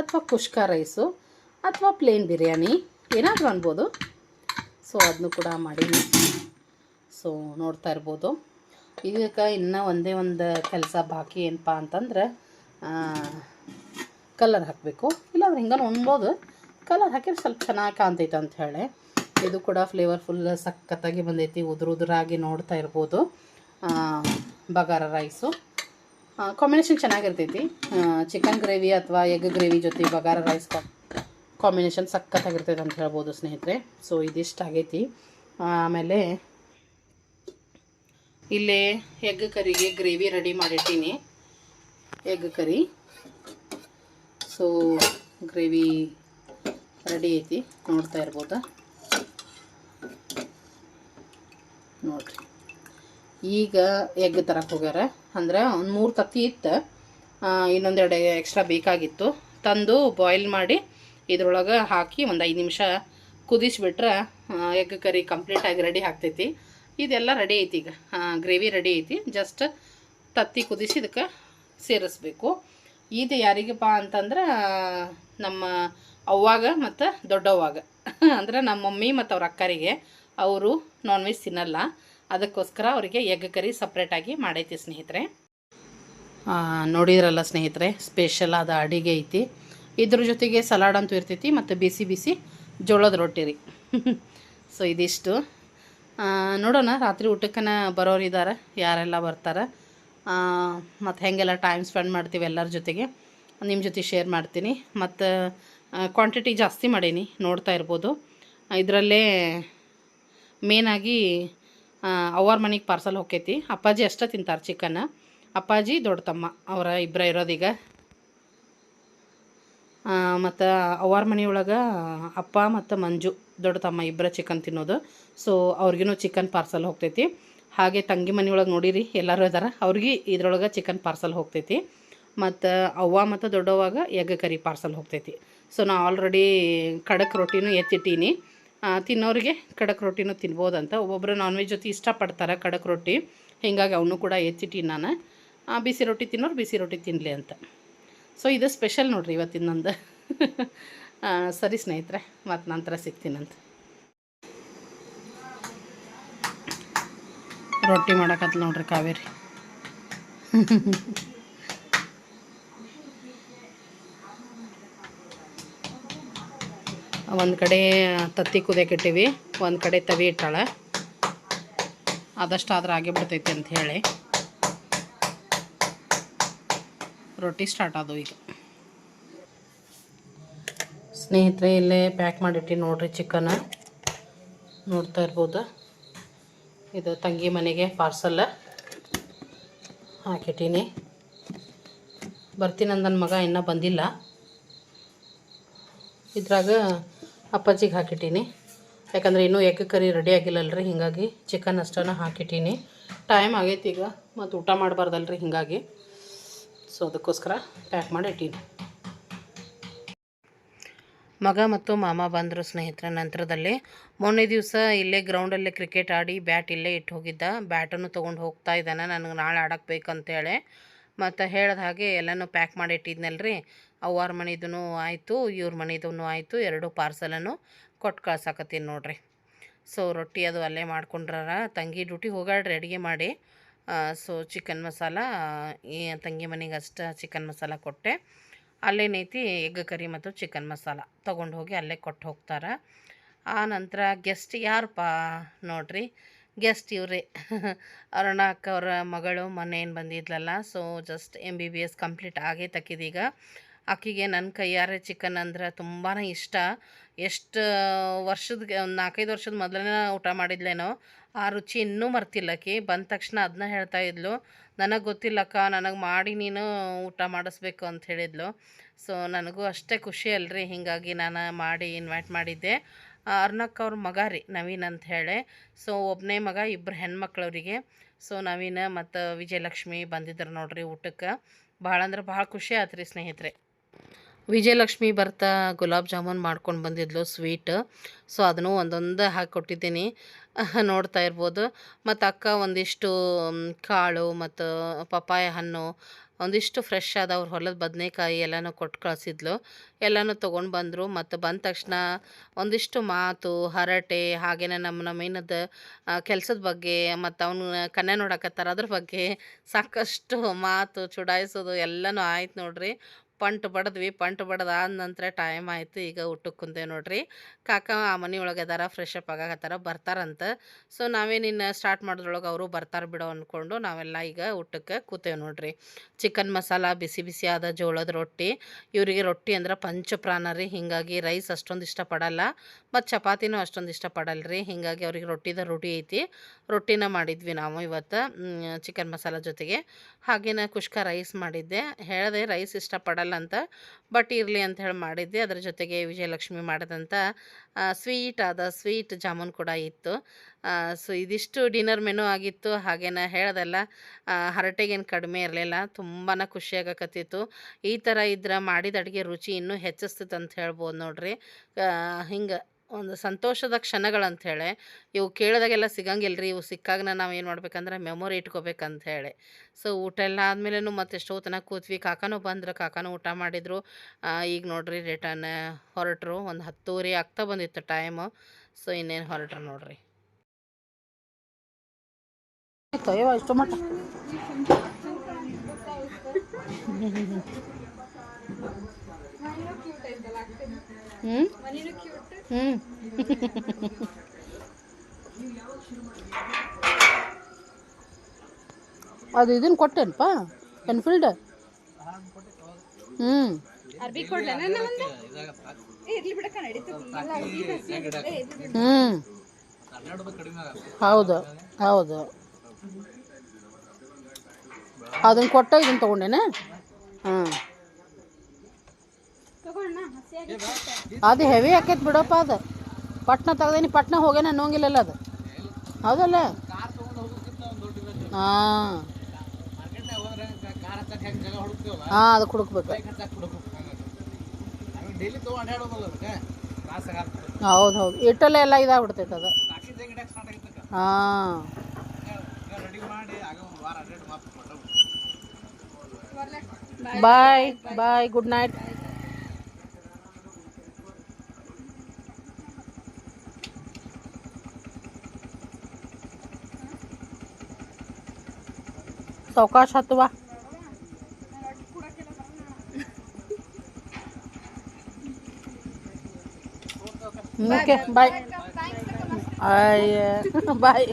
ಅಥವಾ ಕುಷ್ಕ ರೈಸು ಅಥವಾ ಪ್ಲೇನ್ ಬಿರಿಯಾನಿ, ಏನಾದರೂ ಅನ್ಬೋದು. ಸೊ ಅದನ್ನು ಕೂಡ ಮಾಡಿ. ಸೊ ನೋಡ್ತಾ ಇರ್ಬೋದು. ಈಗ ಇನ್ನೂ ಒಂದೇ ಒಂದು ಕೆಲಸ ಬಾಕಿ ಏನಪ್ಪ ಅಂತಂದ್ರೆ ಕಲರ್ ಹಾಕಬೇಕು. ಇಲ್ಲಾಂದ್ರೆ ಹಿಂಗೆ ಉಣ್ಬೋದು ಕಲರ್ ಹಾಕಿದ್ರೆ ಸ್ವಲ್ಪ ಚೆನ್ನಾಗಿ ಕಾಣ್ತೈತೆ ಅಂತ ಹೇಳಿ. ಇದು ಕೂಡ ಫ್ಲೇವರ್ಫುಲ್ ಸಖತ್ತಾಗಿ ಬಂದೈತಿ. ಉದುರು ಉದುರಾಗಿ ನೋಡ್ತಾ ಇರ್ಬೋದು. ಬಗಾರ ರೈಸು. ಕಾಂಬಿನೇಷನ್ ಚೆನ್ನಾಗಿರ್ತೈತಿ. ಚಿಕನ್ ಗ್ರೇವಿ ಅಥವಾ ಎಗ್ ಗ್ರೇವಿ ಜೊತೆ ಬಗಾರ ರೈಸ್ ಕಾಂಬಿನೇಷನ್ ಸಖತ್ತಾಗಿರ್ತೈತೆ ಅಂತ ಹೇಳ್ಬೋದು ಸ್ನೇಹಿತರೆ. ಸೊ ಇದಿಷ್ಟು ಆಗೈತಿ. ಆಮೇಲೆ ಇಲ್ಲೇ ಎಗ್ ಕರಿಗೆ gravy ready ಮಾಡಿಟ್ಟೀನಿ. Egg curry. So gravy ready ಐತಿ. ನೋಡ್ತಾ ಇರ್ಬೋದಾ? ನೋಡ್ರಿ. ಈಗ ಎಗ್ ತರಕ್ಕೆ ಹೋಗ್ಯಾರ. ಅಂದ್ರೆ ಒಂದು ಮೂರು ತತ್ತಿ ಇತ್ತು. ಇನ್ನೊಂದೆರಡು ಎಕ್ಸ್ಟ್ರಾ ಬೇಕಾಗಿತ್ತು. ತಂದು ಬಾಯ್ಲ್ ಮಾಡಿ ಇದ್ರೊಳಗೆ ಹಾಕಿ ಒಂದು ಐದು ನಿಮಿಷ ಕುದಿಸಿಬಿಟ್ರೆ ಎಗ್ ಕರಿ ಕಂಪ್ಲೀಟಾಗಿ ರೆಡಿ ಆಗ್ತೈತಿ. ಇದೆಲ್ಲ ರೆಡಿ ಐತಿ ಈಗ. ಗ್ರೇವಿ ರೆಡಿ ಐತಿ. ಜಸ್ಟ್ ತತ್ತಿ ಕುದಿಸಿ ಇದಕ್ಕೆ ಸೇರಿಸ್ಬೇಕು. ಇದು ಯಾರಿಗಪ್ಪ ಅಂತಂದ್ರೆ, ನಮ್ಮ ಅವ್ವಾಗ ಮತ್ತು ದೊಡ್ಡವ್ವಾಗ. ಅಂದ್ರೆ ನಮ್ಮ ಮಮ್ಮಿ ಮತ್ತು ಅವ್ರ ಅಕ್ಕರಿಗೆ. ಅವರು ನಾನ್ ವೆಜ್ ತಿನ್ನಲ್ಲ. ಅದಕ್ಕೋಸ್ಕರ ಅವರಿಗೆ ಎಗ್ ಕರಿ ಸಪ್ರೇಟಾಗಿ ಮಾಡೈತಿ ಸ್ನೇಹಿತರೆ. ನೋಡಿದ್ರಲ್ಲ ಸ್ನೇಹಿತರೆ ಸ್ಪೆಷಲ್ ಆದ ಅಡಿಗೆ ಐತಿ. ಇದ್ರ ಜೊತೆಗೆ ಸಲಾಡ್ ಅಂತೂ ಇರ್ತೈತಿ ಮತ್ತು ಬಿಸಿ ಬಿಸಿ ಜೋಳದ ರೊಟ್ಟಿ ರೀ. ಸೊ ಇದಿಷ್ಟು. ನೋಡೋಣ, ರಾತ್ರಿ ಊಟಕ್ಕನ ಬರೋರು ಇದ್ದಾರೆ ಯಾರೆಲ್ಲ ಬರ್ತಾರೆ. ಮತ್ತು ಹೆಂಗೆಲ್ಲ ಟೈಮ್ ಸ್ಪೆಂಡ್ ಮಾಡ್ತೀವಿ ಎಲ್ಲರ ಜೊತೆಗೆ ನಿಮ್ಮ ಜೊತೆ ಶೇರ್ ಮಾಡ್ತೀನಿ. ಮತ್ತು ಕ್ವಾಂಟಿಟಿ ಜಾಸ್ತಿ ಮಾಡೀನಿ, ನೋಡ್ತಾ ಇರ್ಬೋದು. ಇದರಲ್ಲೇ ಮೇನಾಗಿ ಅವ್ರ ಮನೆಗೆ ಪಾರ್ಸಲ್ ಹೋಗ್ತೈತಿ ಅಪ್ಪಾಜಿ ಅಷ್ಟೇ ತಿಂತಾರೆ ಚಿಕನ್. ಅಪ್ಪಾಜಿ ದೊಡ್ಡ ತಮ್ಮ, ಅವರ ಇಬ್ಬರ ಇರೋದೀಗ. ಮತ್ತು ಅವ್ರ ಮನೆಯೊಳಗೆ ಅಪ್ಪ ಮತ್ತು ಮಂಜು ದೊಡ್ಡ ತಮ್ಮ ಇಬ್ಬರ ಚಿಕನ್ ತಿನ್ನೋದು. ಸೊ ಅವ್ರಿಗೂ ಚಿಕನ್ ಪಾರ್ಸಲ್ ಹೋಗ್ತೈತಿ. ಹಾಗೆ ತಂಗಿ ಮನೆಯೊಳಗೆ ನೋಡಿರಿ, ಎಲ್ಲರೂ ಇದಾರೆ ಅವ್ರಿಗೆ ಇದ್ರೊಳಗೆ ಚಿಕನ್ ಪಾರ್ಸಲ್ ಹೋಗ್ತೈತಿ. ಮತ್ತು ಅವ್ವ ಮತ್ತು ದೊಡ್ಡವಾಗ ಎಗ್ ಕರಿ ಪಾರ್ಸಲ್ ಹೋಗ್ತೈತಿ. ಸೊ ನಾ ಆಲ್ರೆಡಿ ಖಡಕ್ ರೊಟ್ಟಿನೂ ಎತ್ತಿಟ್ಟೀನಿ. ತಿನ್ನೋರಿಗೆ ಖಡಕ್ ರೊಟ್ಟಿನೂ ತಿನ್ಬೋದಂತ. ಒಬ್ಬೊಬ್ಬರು ನಾನ್ ವೆಜ್ ಜೊತೆ ಇಷ್ಟಪಡ್ತಾರೆ ಖಡಕ್ ರೊಟ್ಟಿ. ಹೀಗಾಗಿ ಅವನು ಕೂಡ ಎತ್ತಿಟ್ಟೀನಿ ನಾನು. ಬಿಸಿ ರೊಟ್ಟಿ ತಿನ್ನೋರು ಬಿಸಿ ರೊಟ್ಟಿ ತಿನ್ನಲಿ ಅಂತ. ಸೊ ಇದು ಸ್ಪೆಷಲ್ ನೋಡ್ರಿ ಇವತ್ತಿನ ನಂದು. ಸರಿ ಸ್ನೇಹಿತರೆ ಮತ್ತು ನಂತರ ಸಿಗ್ತೀನಂತ ರೊಟ್ಟಿ ಮಾಡಕತ್ಲ ನೋಡ್ರಿ ಕಾವೇರಿ. ಒಂದು ಕಡೆ ತತ್ತಿ ಕುದಿಯಕ್ಕೆ ಇಟ್ಟೀವಿ, ಒಂದು ಕಡೆ ತವಿ ಇಟ್ಟಾಳೆ. ಆದಷ್ಟು ಆದ್ರೆ ಆಗಿಬಿಡ್ತೈತಿ ಅಂತ ಹೇಳಿ. ರೊಟ್ಟಿ ಸ್ಟಾರ್ಟ್ ಆದವು ಈಗ. ಸ್ನೇಹಿತರೆ, ಇಲ್ಲೇ ಪ್ಯಾಕ್ ಮಾಡಿಟ್ಟು ನೋಡ್ರಿ ಚಿಕನ್ ನೋಡ್ತಾ ಇರ್ಬೋದು. ಇದು ತಂಗಿ ಮನೆಗೆ ಪಾರ್ಸಲ್ ಹಾಕಿಟ್ಟೀನಿ. ಬರ್ತೀನಿ ನನ್ನ ಮಗ, ಇನ್ನೂ ಬಂದಿಲ್ಲ. ಇದ್ರಾಗ ಅಪ್ಪಾಜಿಗೆ ಹಾಕಿಟ್ಟೀನಿ. ಯಾಕಂದರೆ ಇನ್ನೂ ಎಗ್ ಕರಿ ರೆಡಿ ಆಗಿಲ್ಲಲ್ರಿ, ಹೀಗಾಗಿ ಚಿಕನ್ ಅಷ್ಟನ್ನು ಹಾಕಿಟ್ಟೀನಿ. ಟೈಮ್ ಆಗೈತಿ ಈಗ, ಮತ್ತು ಊಟ ಮಾಡಬಾರ್ದಲ್ರಿ ಹೀಗಾಗಿ. ಸೊ ಅದಕ್ಕೋಸ್ಕರ ಪ್ಯಾಕ್ ಮಾಡಿ ಇಟ್ಟೀನಿ. ಮಗ ಮತ್ತು ಮಾಮ ಬಂದರು ಸ್ನೇಹಿತರ, ನಂತರದಲ್ಲಿ ಮೊನ್ನೆ ದಿವಸ ಇಲ್ಲೇ ಗ್ರೌಂಡಲ್ಲೇ ಕ್ರಿಕೆಟ್ ಆಡಿ ಬ್ಯಾಟ್ ಇಲ್ಲೇ ಇಟ್ಟು ಹೋಗಿದ್ದ. ಬ್ಯಾಟನ್ನು ತೊಗೊಂಡು ಹೋಗ್ತಾ ಇದ್ದಾನೆ, ನನಗೆ ನಾಳೆ ಆಡೋಕ್ಕೆ ಬೇಕಂತೇಳಿ. ಮತ್ತು ಹೇಳಿದ ಹಾಗೆ ಎಲ್ಲನೂ ಪ್ಯಾಕ್ ಮಾಡಿ ಇಟ್ಟಿದ್ನಲ್ರಿ. ಅವ್ವಾರ ಮನೆದೂ ಆಯಿತು, ಇವ್ರ ಮನೆದೂ ಆಯಿತು, ಎರಡು ಪಾರ್ಸಲನ್ನು ಕೊಟ್ಟು ಕಳ್ಸಾಕತ್ತೀನಿ ನೋಡ್ರಿ. ಸೊ, ರೊಟ್ಟಿ ಅದು ಅಲ್ಲೇ ಮಾಡ್ಕೊಂಡ್ರ ತಂಗಿ ಡ್ಯೂಟಿ ಹೋಗಾಡ್ರಿ ಅಡುಗೆ ಮಾಡಿ. ಸೊ, ಚಿಕನ್ ಮಸಾಲ, ಈ ತಂಗಿ ಮನೆಗೆ ಅಷ್ಟು ಚಿಕನ್ ಮಸಾಲ ಕೊಟ್ಟೆ. ಅಲ್ಲೇನೈತಿ ಎಗ್ ಕರಿ ಮತ್ತು ಚಿಕನ್ ಮಸಾಲ ತೊಗೊಂಡು ಹೋಗಿ ಅಲ್ಲೇ ಕೊಟ್ಟು ಹೋಗ್ತಾರೆ. ಆ ನಂತರ ಗೆಸ್ಟ್ ಯಾರಪ್ಪ ನೋಡ್ರಿ, ಗೆಸ್ಟ್ ಇವರೇ. ಅರುಣ ಅಕ್ಕ ಅವರ ಮಗಳು ಮೊನ್ನೆ ಏನು ಬಂದಿದ್ಲಲ್ಲ, so just M B B S complete ಆಗೇ ತಕ್ಕಿದೀಗ. ಆಕಿಗೆ ನನ್ನ ಕೈಯಾರೆ ಚಿಕನ್ ಅಂದ್ರೆ ತುಂಬಾ ಇಷ್ಟ. ಎಷ್ಟು ವರ್ಷದ ಒಂದು ನಾಲ್ಕೈದು ವರ್ಷದ ಮೊದಲನೇ ಊಟ ಮಾಡಿದ್ಲೇನೋ, ಆ ರುಚಿ ಇನ್ನೂ ಮರ್ತಿಲ್ಲ ಆಕೆ. ಬಂದ ತಕ್ಷಣ ಅದನ್ನ ಹೇಳ್ತಾ ಇದ್ಲು, ನನಗೆ ಗೊತ್ತಿಲ್ಲಕ್ಕ, ನನಗೆ ಮಾಡಿ ನೀನು ಊಟ ಮಾಡಿಸ್ಬೇಕು ಅಂತ ಹೇಳಿದ್ಲು. ಸೊ, ನನಗೂ ಅಷ್ಟೇ ಖುಷಿ ಅಲ್ರಿ, ಹೀಗಾಗಿ ನಾನು ಮಾಡಿ ಇನ್ವೈಟ್ ಮಾಡಿದ್ದೆ. ಅರ್ನಕ್ಕ ಅವ್ರ ಮಗ ರೀ, ನವೀನ್ ಅಂತ ಹೇಳಿ. ಸೊ ಒಬ್ಬನೇ ಮಗ ಇಬ್ಬರು ಹೆಣ್ಮಕ್ಳವ್ರಿಗೆ. ಸೊ, ನವೀನ ಮತ್ತು ವಿಜಯಲಕ್ಷ್ಮಿ ಬಂದಿದ್ರು ನೋಡ್ರಿ ಊಟಕ್ಕೆ ಭಾಳ ಅಂದ್ರೆ ಭಾಳ ಖುಷಿ ಆಯ್ತು ರೀ ಸ್ನೇಹಿತರೆ. ವಿಜಯಲಕ್ಷ್ಮಿ ಬರ್ತಾ ಗುಲಾಬ್ ಜಾಮೂನ್ ಮಾಡ್ಕೊಂಡು ಬಂದಿದ್ಲು ಸ್ವೀಟ್ ಸೊ ಅದನ್ನು ಒಂದೊಂದು ಹಾಕಿ ಕೊಟ್ಟಿದ್ದೀನಿ. ನೋಡ್ತಾ ಇರ್ಬೋದು. ಮತ್ತು ಅಕ್ಕ ಒಂದಿಷ್ಟು ಕಾಳು ಮತ್ತು ಪಪಾಯ ಹಣ್ಣು ಒಂದಿಷ್ಟು ಫ್ರೆಶ್ ಆದ ಅವ್ರ ಹೊಲದ ಬದನೆಕಾಯಿ ಎಲ್ಲನೂ ಕೊಟ್ಟು ಕಳಿಸಿದ್ಲು. ಎಲ್ಲನೂ ತೊಗೊಂಡು ಬಂದರು. ಮತ್ತು ಬಂದ ತಕ್ಷಣ ಒಂದಿಷ್ಟು ಮಾತು, ಹರಟೆ, ಹಾಗೇನೆ ನಮ್ಮ ನಮ್ಮೇನದ ಕೆಲಸದ ಬಗ್ಗೆ ಮತ್ತು ಅವನು ಕನ್ಯಾ ನೋಡಕತ್ತಾರ ಅದ್ರ ಬಗ್ಗೆ ಸಾಕಷ್ಟು ಮಾತು, ಚುಡಾಯಿಸೋದು ಎಲ್ಲನೂ ಆಯ್ತು ನೋಡ್ರಿ. ಪಂಟ್ ಬಡದ್ವಿ, ಪಂಟ್ ಬಡದ ಆದ ನಂತರ ಟೈಮ್ ಆಯಿತು, ಈಗ ಊಟಕ್ಕೆ ಕುಂತೇವೆ ನೋಡ್ರಿ. ಕಾಕ ಆ ಮನೆಯೊಳಗೆ ಅದಾರ ಫ್ರೆಶ್ ಅಪ್ ಆಗಾಕತ್ತಾರ, ಬರ್ತಾರಂತ. ಸೊ ನಾವೇನಿನ್ನು ಸ್ಟಾರ್ಟ್ ಮಾಡಿದ್ರೊಳಗೆ ಅವರು ಬರ್ತಾರೆ ಬಿಡೋ ಅಂದ್ಕೊಂಡು ನಾವೆಲ್ಲ ಈಗ ಊಟಕ್ಕೆ ಕೂತೇವೆ ನೋಡ್ರಿ. ಚಿಕನ್ ಮಸಾಲ, ಬಿಸಿ ಬಿಸಿ ಆದ ಜೋಳದ ರೊಟ್ಟಿ. ಇವರಿಗೆ ರೊಟ್ಟಿ ಅಂದ್ರೆ ಪಂಚಪ್ರಾಣ ರೀ, ಹೀಗಾಗಿ ರೈಸ್ ಅಷ್ಟೊಂದು ಇಷ್ಟಪಡಲ್ಲ, ಮತ್ತು ಚಪಾತಿನೂ ಅಷ್ಟೊಂದು ಇಷ್ಟಪಡಲ್ಲ ರೀ, ಹೀಗಾಗಿ ಅವ್ರಿಗೆ ರೊಟ್ಟಿದ ರೂಢಿ ಐತಿ. ರೊಟ್ಟಿನ ಮಾಡಿದ್ವಿ ನಾವು ಇವತ್ತು ಚಿಕನ್ ಮಸಾಲ ಜೊತೆಗೆ. ಹಾಗೇನ ಕುಷ್ಕ ರೈಸ್ ಮಾಡಿದ್ದೆ. ಹೇಳಿದೆ ರೈಸ್ ಇಷ್ಟಪಡಲ್ಲ ಅಂತ. ಬಟ್ ಇರಲಿ ಅಂತ ಹೇಳಿ ಮಾಡಿದ್ದೆ. ಅದರ ಜೊತೆಗೆ ವಿಜಯಲಕ್ಷ್ಮಿ ಮಾಡಿದಂಥ ಸ್ವೀಟ್ ಆದ ಸ್ವೀಟ್ ಜಾಮೂನ್ ಕೂಡ ಇತ್ತು. ಸೊ ಇದಿಷ್ಟು ಡಿನ್ನರ್ ಮೆನು ಆಗಿತ್ತು. ಹಾಗೇನ ಹೇಳ್ದಲ್ಲ ಹರಟೆಗೇನು ಕಡಿಮೆ ಇರಲಿಲ್ಲ. ತುಂಬಾ ಖುಷಿಯಾಗಕತ್ತಿತ್ತು ಈ ಥರ ಇದ್ರೆ ಮಾಡಿದ ಅಡುಗೆ ರುಚಿ ಇನ್ನೂ ಹೆಚ್ಚಿಸ್ತಿತ್ತು ಅಂತ ಹೇಳ್ಬೋದು ನೋಡ್ರಿ. ಹಿಂಗೆ ಒಂದು ಸಂತೋಷದ ಕ್ಷಣಗಳಂಥೇಳಿ ಇವು ಕೇಳಿದಾಗೆಲ್ಲ ಸಿಗಂಗಿಲ್ಲ ರೀ ಇವು ಸಿಕ್ಕಾಗ ನಾವು ಏನು ಮಾಡ್ಬೇಕಂದ್ರೆ ಮೆಮೊರಿ ಇಟ್ಕೋಬೇಕಂಥೇಳಿ ಸೊ, ಊಟ ಎಲ್ಲ ಆದಮೇಲೆನೂ ಮತ್ತೆ ಎಷ್ಟೋ ತನಕ ಕೂತ್ವಿ, ಕಾಕಾನೂ ಬಂದ್ರೆ, ಕಾಕಾನೂ ಊಟ ಮಾಡಿದರು. ಈಗ ನೋಡ್ರಿ ರಿಟರ್ನ್ ಹೊರಟ್ರು, ಒಂದು ಹತ್ತುವರೆ ಆಗ್ತಾ ಬಂದಿತ್ತು ಟೈಮು ಸೊ, ಇನ್ನೇನು ಹೊರಟ್ರು ನೋಡ್ರಿ. ಹ್ಞೂ ಅದು ಇದನ್ನು ಕೊಟ್ಟೇನಪ್ಪ ಎನ್ಫೀಲ್ಡ್ ಹ್ಞೂ ಅರ್ಬಿ ಕೊಡ್ಲೇನ ಒಂದು ಇರ್ಲಿ ಬಿಡಕ್ಕ ನಡೀತೈತಿ ಹ್ಞೂ ಹೌದು ಹೌದು ಅದನ್ನ ಕೊಟ್ಟ ಇದನ್ನ ತೊಗೊಂಡೇನ ಹಾಂ ತಗೊಳ್ಳ ಹಸಿಯಾಗಿ ಅದು ಹೆವಿ ಆಕೈತೆ ಬಿಡಪ್ಪ ಅದು. ಪಟ್ನ ತೆಗ್ದೇನಿ ಪಟ್ನ ಹೋಗೇನ ಅನ್ನೋಂಗಿಲ್ಲಲ್ಲ ಅದು. ಹೌದಲ್ಲ? ಹಾಂ. ಹಾಂ ಅದು ಹುಡುಕ್ಬೇಕು. ಹೌದು ಹೌದು. ಇಟ್ಟಲ್ಲೇ ಎಲ್ಲ ಇದಾಗ್ಬಿಡ್ತೈತೆ ಅದು. ಹಾಂ. ಬಾಯ್ ಬಾಯ್ ಗುಡ್ ನೈಟ್. सावकाशात वा. Okay bye bye